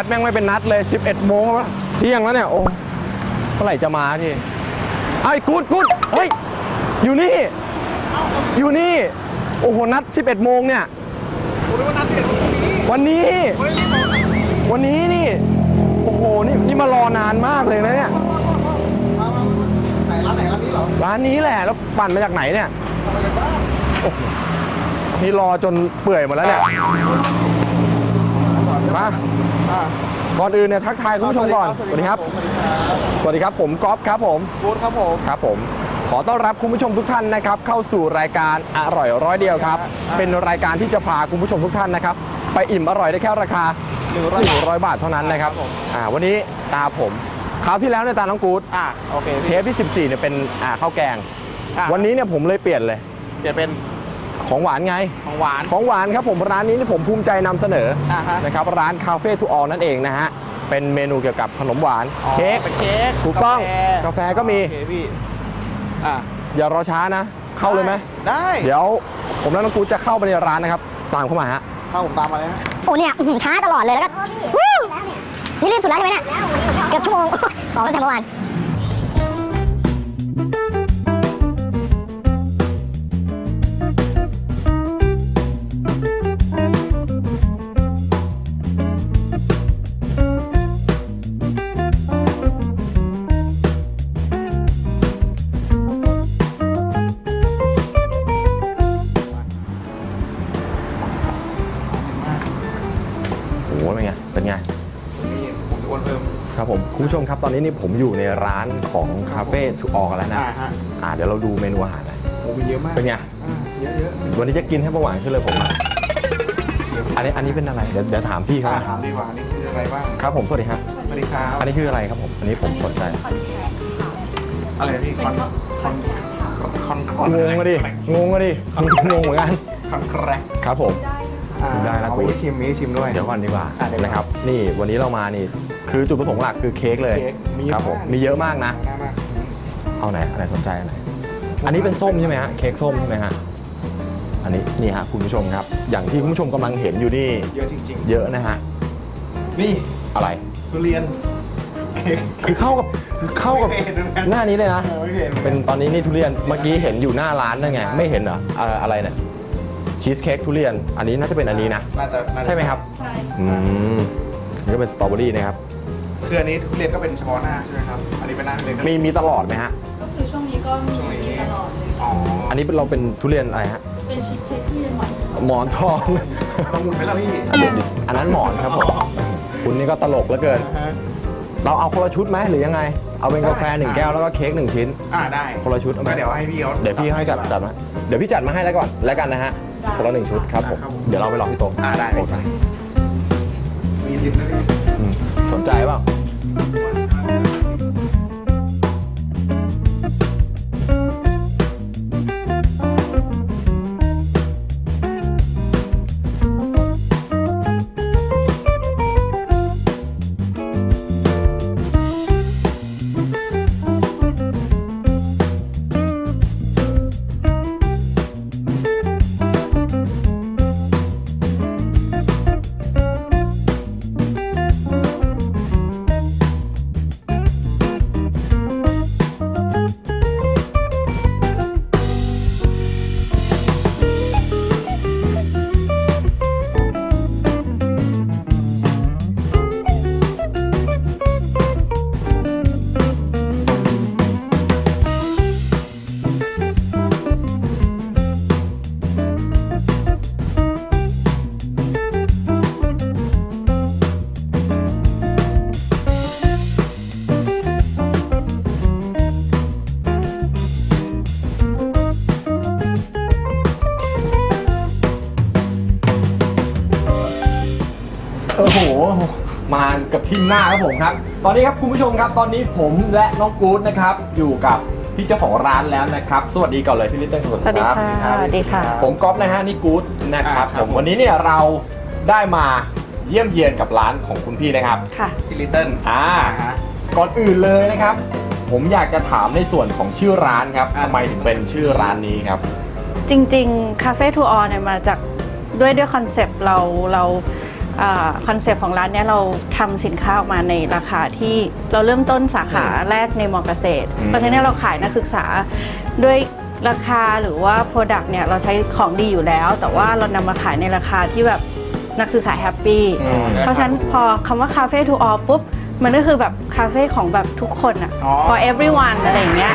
นัดแม่งไม่เป็นนัดเลย 11 โมงแล้วเที่ยงแล้วเนี่ย โอ้เมื่อไหร่จะมาทีไอ้กูดกูดเฮ้ย อยู่นี่ อยู่นี่ โอ้โห นัด 11 โมงเนี่ยผมรู้ว่านัดเสร็จพรุ่งนี้วันนี้ วันนี้นี่ โอ้โห นี่นี่มารอนานมากเลยนะเนี่ยร้านไหนร้านนี้หรอร้านนี้แหละ แล้วปั่นมาจากไหนเนี่ยนี่รอจนเปื่อยหมดแล้วเนี่ย มา ก่อนอื่นเนี่ยทักทายคุณผู้ชมก่อน สวัสดีครับ สวัสดีครับผมก๊อฟครับผมบูธครับผม ครับผม ขอต้อนรับคุณผู้ชมทุกท่านนะครับ เข้าสู่รายการอร่อยร้อยเดียวครับ เป็นรายการที่จะพาคุณผู้ชมทุกท่านนะครับ ไปอิ่มอร่อยได้แค่ราคา100 บาทเท่านั้นนะครับอ่าวันนี้ตาผมคราวที่แล้วในยตาน้องกูดอ่าโอเคเทปที่ 14เนี่ยเป็นอ่าข้าวแกงอะวันนี้เนี่ยผมเลยเปลี่ยนเลย เปลี่ยนเป็น ของหวานไง ของหวาน ของหวานครับผมร้านนี้ที่ผมภูมิใจนำเสนออ่าฮะ นะครับร้านคาเฟ่ทูออนั่นเองนะฮะเป็นเมนูเกี่ยวกับขนมหวานอ๋อเค้ก เป็นเค้กถูกต้องกาแฟก็มี โอเคพี่อ่าอย่ารอช้านะ เข้าเลยไหมได้ เดี๋ยวผมและน้องกูจะเข้าไปในร้านนะครับตามเข้ามาฮะเข้าผมตามมาเลยฮะโอ้เนี่ยอื้อหือช้าตลอดเลยแล้วก็วู้นี่รีบสุดแล้วใช่ไหมเนี่ยเกือบชั่วโมง บอกตั้งแต่เมื่อวาน นนี้นี่ผมอยู่ในร้านของคาเฟ่ทูออกันแล้วนะอ่าฮะ อ่าเดี๋ยวเราดูเมนูอาหารหน่อยโอ้มีเยอะมากเป็นไง อ่าเยอะเยอะวันนี้จะกินให้ประหวานขึ้นเลยผมอะอันนี้อันนี้เป็นอะไรเดี๋ยวเดี๋ยวถามพี่เขาอ่านะถามดีกว่านี่คืออะไรบ้างครับผมสวัสดีครับ สวัสดีครับอันนี้คืออะไรครับผม อันนี้ผมสนใจอะไรนะพี่คอนคอนคอนคอนงงอะดิ งงอะดิ งงเหมือนกัน คอนแครกครับผม อ่าได้นะเอากูไว้ชิมมีให้ชิมด้วย เดี๋ยวก่อนดีกว่าอะเดี๋ยวก่อนนะครับ นี่วันนี้เรามานี่คือจุดประสงค์หลักคือเค้กเลยเค้กมีเยอะครับผมมากมีเยอะมากนะมากมากเอาไหนอันไหนสนใจอันไหนอันนี้เป็นส้มใช่ไหมฮะเค้กส้มใช่ไหมฮะอันนี้นี่ฮะคุณผู้ชมครับ อย่างที่คุณผู้ชมกำลังเห็นอยู่นี่เยอะจริงเยอะนะฮะๆนี่อะไรทุเรียนเค้กคือเข้ากับเข้ากับไม่เห็นเหมือนกันหน้านี้เลยนะเออไม่เห็นเป็นตอนนี้นี่ทุเรียนเมื่อกี้เห็นอยู่หน้าร้านนั่นไงไม่เห็นเหรออ่าอะไรเนี่ย ชีสเค้กทุเรียน อันนี้น่าจะเป็นอันนี้นะ น่าจะน่าจะใช่ไหมครับอืมนี่ก็เป็นสตรอเบอรี่นะครับ คืออันนี้ทุเรียนก็เป็นเฉพาะหน้าใช่ไหมครับ อันนี้เป็นหน้าทุเรียนก็มีมีตลอดไหมฮะ ก็คือช่วงนี้ก็มีมีตลอดเลย อ๋ออันนี้เป็นเราเป็นทุเรียนอะไรฮะ เป็นชีสเค้กที่หวานหมอนทองต้องหมุนไหมล่ะพี่อันนี้อันนั้นหมอนครับผม คุณนี่ก็ตลกเหลือเกินอ่าฮะเราเอาคนละชุดไหมหรือยังไง เอาเป็นกาแฟหนึ่งได้แก้วแล้วก็เค้กหนึ่งชิ้น อ่าได้คนละชุดเอาไหม ก็เดี๋ยวให้พี่เขาเดี๋ยวพี่ให้จัดจัดมาเดี๋ยวพี่จัดมาให้แล้วก่อนแล้วกันนะฮะ คนละหนึ่งชุดครับผมครับผมเดี๋ยวเราไปรอที่โต๊ะอ่าได้โอเคมีดิมนะพี่อืมสนใจเปล่า ทีมหน้าครับผมครับ ตอนนี้ครับคุณผู้ชมครับตอนนี้ผมและน้องกู๊ดนะครับอยู่กับพี่เจ้าของร้านแล้วนะครับ สวัสดีก่อนเลยพี่ลิตเติ้ลสวัสสวัสดีดีครับค่ะสวัสดีค่ะผมก๊อฟนะฮะนี่กู๊ดนะครับอ่าครัผบมวันนี้เนี่ยเราได้มาเยี่ยมเยียนกับร้านของคุณพี่นะครับค่ะพี่ลิตเติ้ลอ่าฮะก่อนอื่นเลยนะครับ ผมอยากจะถามในส่วนของชื่อร้านครับอ่าทำไมถึงเป็นชื่อร้านนี้ครับ จริงๆคาเฟ่ทูออเนี่ยมาจากด้วยด้วยคอนเซปต์เราเรา คอนเซปต์ของร้านเนี้ยเราทำสินค้าออกมาในราคาที่เราเริ่มต้นสาขาแรกในมอเกษตร อืม เพราะฉะนั้นเราขายนักศึกษาด้วยราคาหรือว่า Product เนี่ยเราใช้ของดีอยู่แล้ว แต่ว่าเรานำมาขายในราคาที่แบบนักศึกษาแฮปปี้ อืม เพราะฉะนั้นพอคำว่าคาเฟ่ทูออปุ๊บ มันก็คือแบบคาเฟ่ของแบบทุกคนอะ อ๋อ for everyone อะไรอย่างเงี้ย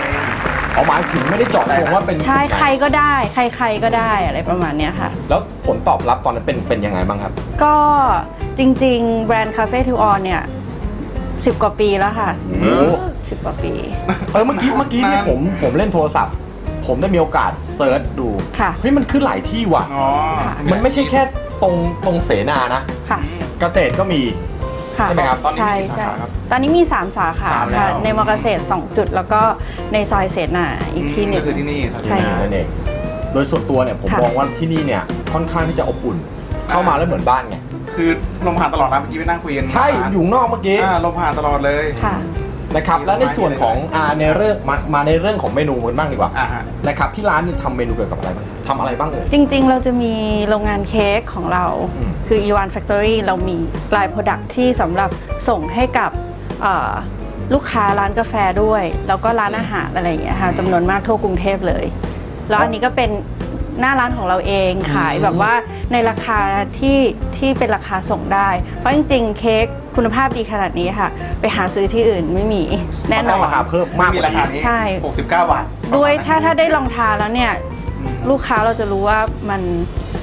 เอาหมายถึงไม่ได้เจาะจงว่าเป็นใช่ใครก็ได้ ใครๆก็ได้อะไรประมาณเนี้ยค่ะ แล้วผลตอบรับตอนนั้นเป็นเป็นยังไงบ้างครับ ก็จริง ๆ แบรนด์คาเฟ่ทูออนเนี่ยสิบกว่าปีแล้วค่ะโอ้สิบกว่าปี เออเมื่อกี้เมื่อกี้เนี่ยผมผมเล่นโทรศัพท์ ผมได้มีโอกาสเซิร์ชดูค่ะ เฮ้ยมันขึ้นหลายที่ว่ะ อ๋อ มันไม่ใช่แค่ตรงตรงเสนานะค่ะ เกษตรก็มี ค่ะใช่ไหมครับตอนนี้ใช่มีกี่สาใช่ขาครับ ตอนนี้มี 3 สาขาสามแล้ว ค่ะในมอเกษตร 2 จุด แล้วก็ในซอยเสนาอีกที่หนึ่งก็คือที่นี่ครับ ใช่ค่ะ นั่นเองโดยส่วนตัวเนี่ยผมค่ะ มองว่าที่นี่เนี่ยค่อนข้างที่จะอบอุ่น เข้ามาแล้วเหมือนบ้านไงคือลมผ่านตลอดนะเมื่อกี้ไปนั่งคุยกันใช่ อยู่ข้างนอกเมื่อกี้ อ่าลมผ่านตลอดเลย ค่ะ นะครับและในส่วนของอ่าในเรื่องมามาในเรื่องของเมนูกันบ้างดีกว่าอ่าฮะ นะครับที่ร้านเนี่ยทำเมนูเกี่ยวกับอะไรบ้างทำอะไรบ้างเอ่ย จริงๆ เราจะมีโรงงานเค้กของเรา อืม คือ Ewan Factory เรามีลายโปรดักที่สำหรับส่งให้กับเอ่อลูกค้าร้านกาแฟด้วย แล้วก็ร้านอาหารอะไรอย่างเงี้ยค่ะจำนวนมากทั่วกรุงเทพเลย แล้วอันนี้ก็เป็นหน้าร้านของเราเองขายแบบว่าในราคาที่ที่เป็นราคาส่งได้ เพราะจริงๆ เค้ก คุณภาพดีขนาดนี้ค่ะ ไปหาซื้อที่อื่นไม่มีแน่นอนราคาเพิ่มมากมีกว่าราคานี้นี้ใช่69 บาท ด้วยถ้าถ้าได้ลองทานแล้วเนี่ยอืมลูกค้าเราจะรู้ว่ามัน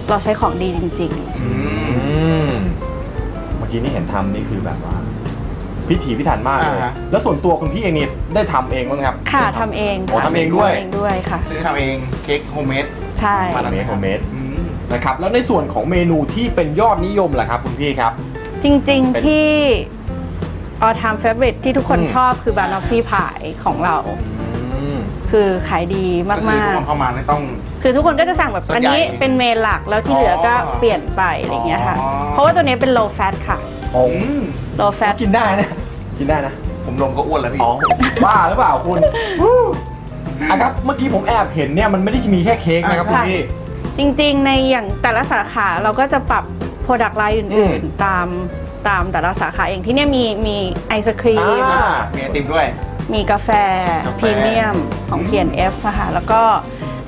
เราใช้ของดีจริงๆอืมอืมเมื่อกี้นี่เห็นทำนี่คือแบบว่า พิถีพิถันมากเลยอ่าฮะแล้วส่วนตัวคุณพี่เองนี่ได้ทำเองบ้างครับ ค่ะทำเองอ๋อทำเองด้วยทำเองด้วยค่ะซื้อทำเองเค้กโฮมเมดใช่มาโฮมเมดโฮมเมดอืมนะครับแล้วในส่วนของเมนูที่เป็นยอดนิยมล่ะครับคุณพี่ครับ จริงเป็น ๆที่ all time favorite ที่ทุกคนอืม ชอบคือบานอฟฟี่พายของเรา อืมคือขายดีก็คือมากทุกคนเข้ามาไม่ต้อง ๆ คือทุกคนก็จะสั่งแบบส่วนอันใหญ่นี้เป็นเมนหลักแล้วที่เหลือก็อ๋อเปลี่ยนไปอะไรอย่างเงี้ยค่ะ อ๋อ เพราะว่าตัวนี้เป็น low fat ค่ะโอ้อืม low fat กินได้นะ กินได้นะ ผมลงก็อ้วนแล้วพี่ อ๋อ บ้าหรือเปล่าคุณอะครับ เมื่อกี้ผมแอบเห็นเนี่ยมันไม่ได้มีแค่เค้กนะครับคุณค่ะพี่ จริงๆ ในอย่างแต่ละสาขาเราก็จะปรับ product line อือื่นมๆตามตามแต่ละสาขาเองที่เนี่ยมีมีไอศครีม อ่ามีไอติมด้วย มีกาแฟกาแฟ พรีเมียมของ P&F อะค่ะแล้วก็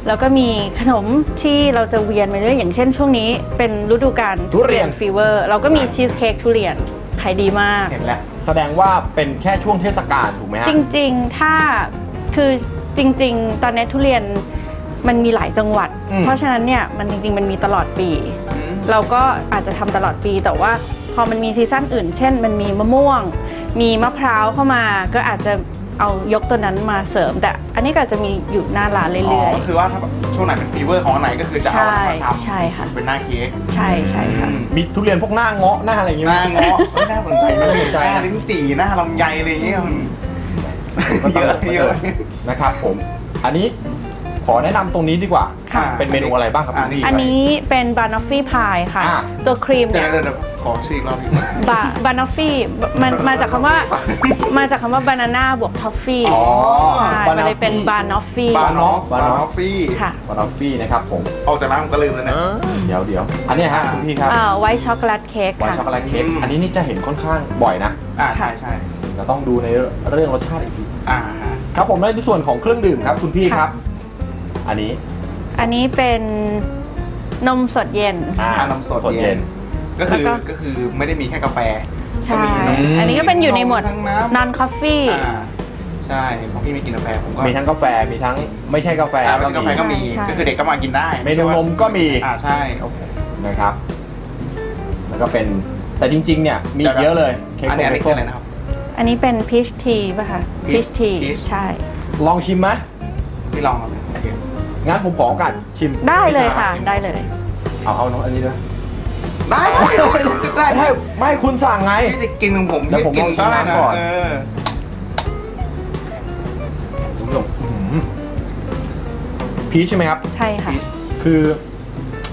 แล้วก็มีขนมที่เราจะเวียนไปเรื่อยอย่างเช่นช่วงนี้เป็นฤดูกาลทุเรียน ฟีเวอร์ เราก็มีชีสเค้กทุเรียนขายดีมาก เห็นแล้วแสดงว่าเป็นแค่ช่วงเทศกาลถูกไหมฮะ จริงๆ ถ้าคือจริง ๆ ตอนนี้ทุเรียนมันมีหลายจังหวัด อืมเพราะฉะนั้นเนี่ยมันจริง ๆ มันมีตลอดปีอืม เราก็อาจจะทำตลอดปี แต่ว่าพอมันมีซีซั่นอื่น เช่น มันมีมะม่วง มีมะพร้าวเข้ามา ก็อาจจะเอายกตัวนั้นมาเสริม แต่อันนี้ก็อาจจะมีอยู่หน้าร้านเรื่อยก็คือว่าถ้าแบบช่วงไหนเป็นฟีเวอร์ของอันไหนก็คือจะเอาอันนั้นมาทำใช่ค่ะเป็นหน้าเค้กๆใช่ใช่ค่ะ อืมมีทุเรียนพวกหน้าเงาะหน้าอะไรอย่างหเงี้ยน้าเงาะเอ้ยน่าสนใจนะน่าสนใจ หน้าลิ้นจี่หน้าลำไยอะไรอย่างเงี้ยก็ตลกเยอะเยอะ นะครับผม อันนี้ ขอแนะนำตรงนี้ดีกว่า ค่ะ เป็นเมนูอะไรบ้างครับคุณพี่อันนี้เป็นบานอฟฟี่พายค่ะ อ่าตัวครีมเดี๋เนี่ยวยเดี๋ยวเดี๋ยวขอชื่ออีกรอบพี่บาบานอฟฟี่มันมาจากคำว่ามาจากคำว่าบานาน่าบวกทอฟฟี่อ๋อใช่มันเลยเป็นบานอฟฟี่บานอฟบานอฟบานอฟฟี่ค่ะบานอฟฟี่นะครับผม ออกจากร้านผมก็ลืมแล้วนะเดี๋ยวเดี๋ยวอันเนี้ยฮะคุณพี่ครับไวท์ช็อกโกแลตเค้กไวท์ค่ะ ช็อกโกแลตเค้กอืม อันนี้นี่จะเห็นค่อนข้างบ่อยนะอ่าใช่ใช่เราต้องดูในเรื่องรสชาติอีกที อ่าฮะ ครับผมในส่วนของเครื่องดื่มครับคุณพี่ครับ อันนี้อันนี้เป็นนมสดเย็น อ่าอ่านมสดสดเย็เย็นนก็คือแล้วก็ ก็คือไม่ได้มีแค่กาแฟ ใช่ ก็มีนมอันนี้ก็เป็นอยู่ในหมวด ทั้งน้ำ non coffee อ่าใช่เพราะพี่ไม่กินกาแฟผมก็มีทั้งกาแฟมีทั้งไม่ใช่กาแฟอ่าก็ไม่ใช่กาแฟมีก็มีใช่ ก็คือเด็กก็มากินได้เมนูนมก็มีอ่าใช่โอเค นะครับ แล้วก็เป็นแต่จริง ๆ เนี่ยมีอีกเยอะเลยเค้กอันส้นี้มอันเค้กส้มนี้คืออะไรนะครับ อันนี้เป็นพีชทีป่ะคะ Peach พีชที Peach ใช่ ลองชิมไหมพี่ลองเอาเลยโอเค งั้นผมขอโอกาสชิมได้เลยค่ะชิมได้เลย เอาเอาน้องอันนี้ด้วยได้ได้ไม่ให้ไม่ให้คุณสั่งไงพี่จะกินของผมเดี๋ยวผมพี่ลองชิมได้น้ำก่อนเออคุณผู้ชมอื้อหือพีชใช่ไหมครับ ใช่ค่ะ คือ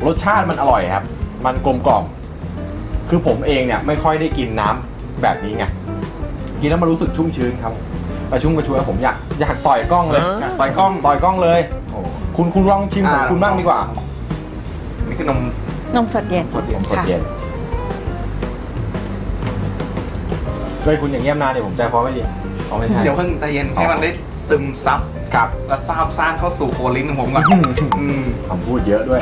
รสชาติมันอร่อยครับ มันกลมกล่อม คือผมเองเนี่ยไม่ค่อยได้กินน้ำแบบนี้ไง กินแล้วมันรู้สึกชุ่มชื้นครับกระชุ่มกระชวยผมอยากอยากต่อยกล้องเลยอยากต่อยกล้อง ต่อยกล้องเลย คุณคุณลองชิมของคุณบ้างดีกว่า นี่คือนมนมสดเย็นสดเย็นสดค่ะเย็นโดยคุณอย่างเงียบนานเนี่ยผมใจคอไม่ดีเอาไม่ใช่ เดี๋ยวเพิ่งใจเย็นให้มันได้ซึมซับครับ และซาบซ่านเข้าสู่โคลิ้นของผมก่อนอืม คำพูดเยอะด้วย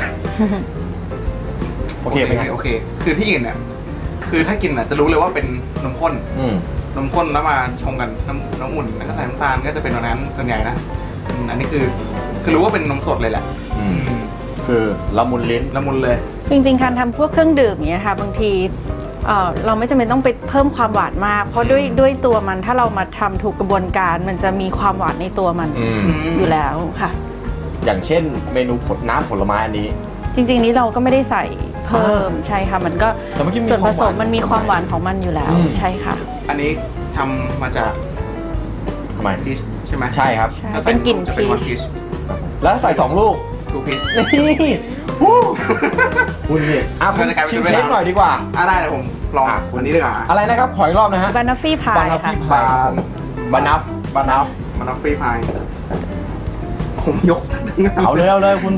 โอเคเป็นไงโอเค คือที่อื่นเนี่ย คือถ้ากินอะจะรู้เลยว่าเป็นนมข้น อืม นมข้นแล้วมาชงกันน้ำน้ำอุ่นแล้วก็ใส่น้ำตาลก็จะเป็นแบบนั้นส่วนใหญ่นะอืมอันนี้คือ คือรู้ว่าเป็นนมสดเลยแหละอืมอืมคือละมุนลิ้น ละมุนเลย จริงๆ การทำพวกเครื่องดื่มเนี้ยค่ะ บางทีเอ่อเราไม่จำเป็นต้องไปเพิ่มความหวานมาก เพราะด้วยด้วยตัวมันถ้าเรามาทำถูกกระบวนการ มันจะมีความหวานในตัวมันอืม อยู่แล้วค่ะ อย่างเช่นเมนูผลน้ำผลไม้อันนี้ จริงๆนี้เราก็ไม่ได้ใส่เพิ่มใช่ค่ะ มันก็แต่เมื่อกี้มีส่วนผสมความหวานมันมีความหวานของมันอยู่แล้วอืม ใช่ค่ะอันนี้ทำมาจากทำไมพีชใช่ไหมใช่ครับ ใช่ถ้าใส่เป็นกลิ่นจะเป็นวันพีพีชช แล้วใส่สองลูกทูพีชนี่วู้คุณนี่อะคุณมันจะกลายเป็นชิมเวลาเค้กหน่อยดีกว่า อะได้เดี๋ยวผมลองอะวันนี้ดีกว่าอะไรนะครับ ขออีกรอบนะฮะบานาฟี่พายบานาค่ะ ฟี่พายครับผมบานาฟบานาฟมันอฟฟี่พายผมยกเอาเลยเอาเลยคุณ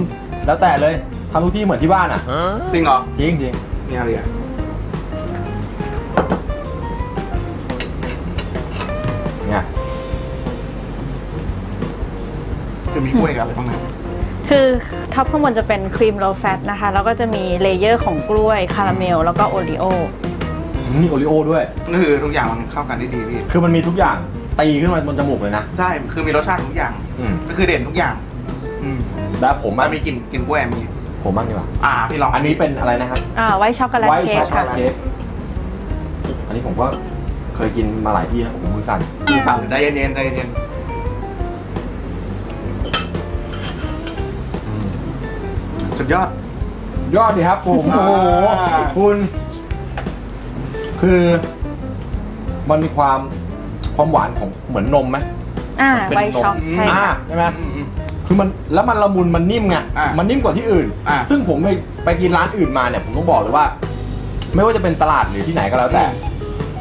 แล้วแต่เลยทำทุกที่เหมือนที่บ้านอะจริงเหรอจริงจริงนี่อะไรอะ มีกล้วยกับอะไรบ้างนะคือท็อปข้างบนจะเป็นครีมโลแฟตนะคะ แล้วก็จะมีเลเยอร์ของกล้วยคาราเมล แล้วก็โอรีโอมีโอริโอด้วย ก็คือทุกอย่างมันเข้ากันได้ดีพี่ คือมันมีทุกอย่างตีขึ้นมาบนจมูกเลยนะ ใช่ คือมีรสชาติทุกอย่าง อืมก็คือเด่นทุกอย่าง อืมแล้วผมมับ้านงมีกลิ่นกลิ่นกล้วยมี ผมบ้างดีกว่าอ่าพี่ลองอันนี้เป็นอะไรนะครับอ่าไวท์ช็อกโกแลตไวท์เค้ช็กอกโกค่ะแลตเค้กอันนี้ผมก็เคยกินมาหลายที่ครับผมมือสั่นมีสั่งใจเย็นๆใจเย็น สุดยอด ยอดดีครับผมอ่าโอ้โหคุณ คือ มันมีความความหวานของเหมือนนมไหมอ่าเป็นไวท์ช็อกนมใช่อ่าค่ะใช่ไหมอืมคือมันแล้วมันละมุนมันนิ่มไงอะมันนิ่มกว่าที่อื่น อะซึ่งผมไปไปกินร้านอื่นมาเนี่ยผมต้องบอกเลยว่า ไม่ว่าจะเป็นตลาดหรือที่ไหนก็แล้วแต่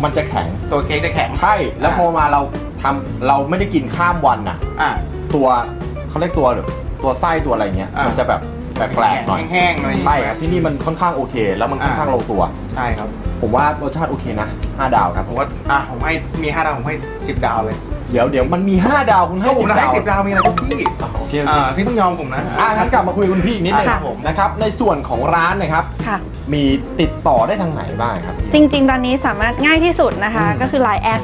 มันจะแข็งๆตัวเค้กจะแข็ง ใช่แล้วอะ พอมาเราทำเราไม่ได้กินข้ามวันน่ะ อ่า ตัวเขาเรียกตัวหรือตัวไส้ตัวอะไรเงี้ยอะ มันจะแบบ แปลกๆหน่อยแห้งๆหน่อยใช่ครับที่นี่มันค่อนข้างโอเค แล้วมันค่อนข้างลงตัว ใช่ครับ ผมว่ารสชาติโอเคนะ 5 ดาวครับผมว่าอะผมให้มีห้าดาวผมให้สิบดาวเลย เดี๋ยวเดี๋ยวมันมี 5 ดาวคุณให้ถ้าผม10จะดาให้วสิบดาวมีอะไรก็พี่อะโอเคโอเคอ่าพี่ต้องยอมผมนะอะงั้นกลับมาคุยกับคุณพี่อีกนิดนึงครับผมนะครับในส่วนของร้านนะครับค่ะมีติดต่อได้ทางไหนบ้างครับ จริง ๆ ตอนนี้สามารถง่ายที่สุดนะคะอืมก็คือ Line แอด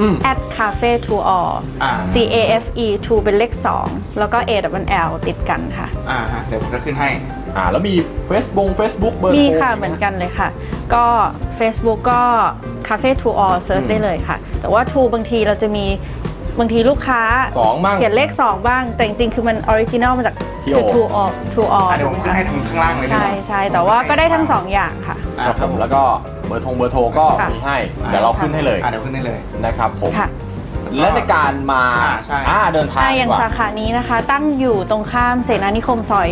อืมแอดคาเฟ่ทูอออ่า C A F E 2เป็นเลข 2 แล้วก็ A W L ติดกันค่ะ อ่าฮะเดี๋ยวผมจะขึ้นให้ อ่าแล้วมี Facebook Facebook เบอร์โทรมีค่ะไหเหมือนกันเลยค่ะ ก็ Facebook ก็ Cafe to all เซิร์ชอืมได้เลยค่ะ แต่ว่า to บางทีเราจะมี บางทีลูกค้าสองบ้างเขียนเลข 2 บ้าง แต่จริงๆ คือมันออริจินอลมาจากที่คือ O to all to all อะเดี๋ยวผมขึ้นให้ทางข้างล่างเลยดีกใช่ว่าใช่แต่ว่าก็ได้ทั้ง 2 อย่างค่ะ อะครับผมแล้วก็เบอร์โทรเบอร์โทรก็ค่ะ มีให้เดี๋ยวเราขึ้นให้เลยอะเดี๋ยวขึ้นให้เลย นะครับผม ค่ะ และในการมาอ่าใช่ อ่าเดินทางอ่าอดีย่างกว่าสาขานี้นะคะ ตั้งอยู่ตรงข้ามเสนานิคมซอย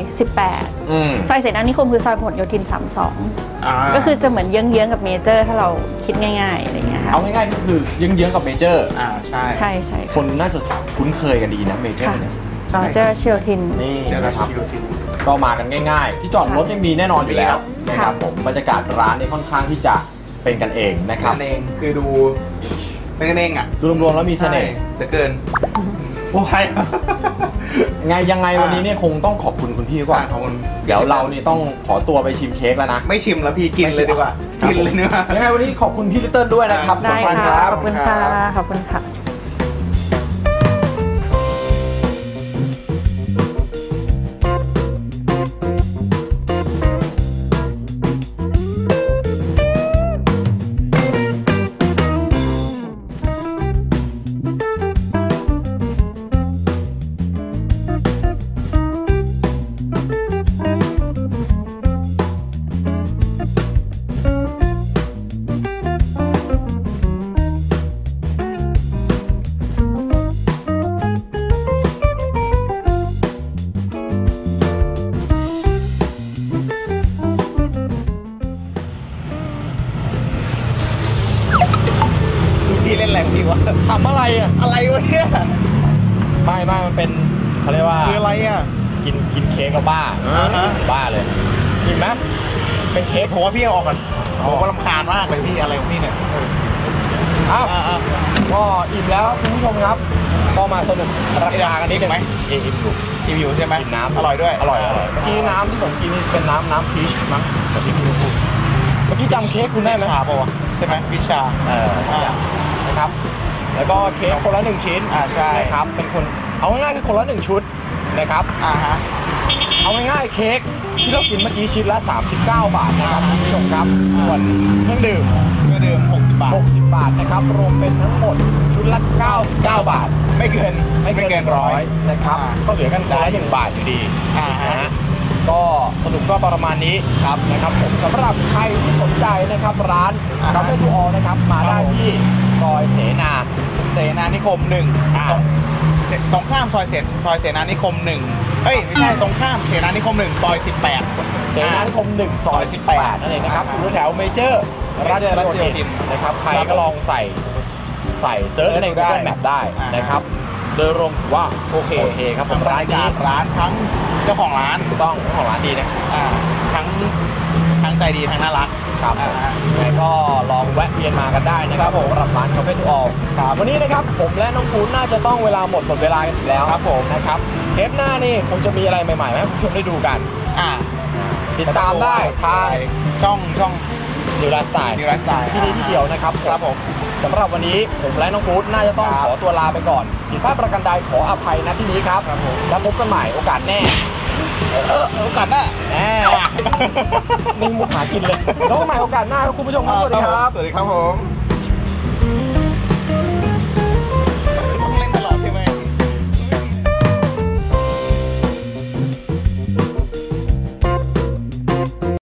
อืม18ซอยเสนานิคมคือซอยพหลโยธินอ่า32ก็คือจะเหมือนเยื้องๆกับเมเจอร์ ถ้าเราคิดง่ายๆอะไรอย่างเงี้ยค่ะเอาง่ายๆก็คือเยื้องๆกับเมเจอร์ อ่าใช่ใช่ใช่คนน่าจะคุ้นเคยกันดีนะเมเจอร์เนี่ยใช่เมเจอร์เชียวทิน นี่เดี๋ยวเรานะครับชิวชิวก็มากันง่าย ๆ ที่จอดรถยังมีแน่นอนอยู่แล้วมีครับนะครับผมบรรยากาศร้านนี่ค่อนข้างที่จะเป็นกันเองนะครับ นั่นเองคือดู เป็นกันเองอะดูรวมๆแล้วมีเสน่ห์ใช่เหลือเกินใช่ ไงยังไงวันนี้เนี่ยคงต้องขอบคุณคุณพี่ก่อนขอบคุณเดี๋ยวเรานี่ต้องขอตัวไปชิมเค้กแล้วนะ ไม่ชิมแล้วพี่กินเลยดีกว่าครับกินเลยเนื้อยังไงวันนี้ขอบคุณพี่ลิตเติ้ลด้วยนะครับได้ขอบณค่ะรับ ขอบคุณค่ะ ขอบคุณค่ะ ทำอะไรอะอะไรวะเนี่ยไม่ไม่มันเป็นเขาเรียกว่าคืออะไรอะ กินกินเค้กแล้วบ้าอ่าฮะ บ้าเลยเห็นไหมเป็นเค้กผมว่าพี่เอาออกก่อนผมว่าลำคาญมากเลยพี่อะไรของพี่เนี่ยอ้าว อ่าอ่า ก็อิ่มแล้วคุณผู้ชมครับก็มาสนุกราคากันนิดนึงอิ่มไหมเอิ่มอยู่อิ่มอยู่ใช่ไหมกินน้ำอร่อยด้วยอร่อยอร่อยเมื่อกี้น้ำที่ผมกินนี่เป็นน้ำน้ำพีชมั้งแต่ที่พี่พูดเมื่อกี้จำเค้กคุณได้ไหมวิชาปะวะใช่ไหมวิชาเอออ่า นะครับ แล้วก็เค้กคนละหนึ่งชิ้นอ่าใช่ นะครับเป็นคนเอาง่ายๆคือคนละหนึ่งชุดนะครับ อ่าฮะ เอาง่ายๆเค้กที่เรากินเมื่อกี้ชิ้นละ 39 บาทนะครับคุณผู้ชมครับส่วนเครื่องดื่มเมื่อเดิม 60 บาท 60 บาทนะครับ รวมเป็นทั้งหมดชุดละ 99 บาท ไม่เกินไม่เกินร้อย นะครับ อ่า ก็เหลือกันคนละหนึ่งบาทอยู่ดีอ่าฮะนะฮะก็สรุปก็ประมาณนี้ครับนะครับผมสำหรับใครที่สนใจนะครับร้านคาเฟ่ทูออนะครับมาได้ที่ ซอยเสนาเสนานิคมหนึ่งอ่า ตรงเสตรงข้ามซอยเสซอยเสนานิคมหนึ่งเอ้ยไม่ใช่ตรงข้ามเสนานิคมหนึ่งซอย18เสนานิคม1ซอย18นั่นเองนะครับอยู่แถวเมเจอร์ราช Major โยราชโยธิธินนนะครับใครครับก็ลองใส่ใส่เซิร์ชในเสิร์ชดู Google ได้ Map ได้อ่านนะครับ โดยรวมถือว่าโอเคโอเคครับผมทั้งบรร้ารนยากานี้ศร้านทั้งเจ้าของร้าน ถูกต้องของร้านดีนะ อ่าทั้งทั้งใจดีทั้งน่ารัก ครับอ่าฮะยังไงก็ลองแวะเวียนมากันได้นะครับผมสำหรับร้านคาเฟ่ทูออลครับวันนี้นะครับผมและน้องคุณน่าจะต้องเวลาหมดหมดเวลากันอีกแล้วครับผมนะครับเทปหน้านี่คงจะมีอะไรใหม่ๆให้คุณผู้ชมได้ดูกัน อ่าติดตามได้ทางช่องช่องนิวไลฟ์สไตล์นิวไลฟ์สไตล์ที่นี่ที่เดียวนะครับครับผมสำหรับวันนี้ผมและน้องกู๊ดน่าจะต้องครับขอตัวลาไปก่อนผิดพลาดประกันใดขออภัยนะที่นี้ครับครับผมแล้วพบกันใหม่โอกาสแน่ เออโอกาสหน้าแน่นี่มุกหากินเลยแล้วพบกันใหม่โอกาสหน้าครับคุณผู้ชมครับสวัสดีครับ สวัสดีครับผม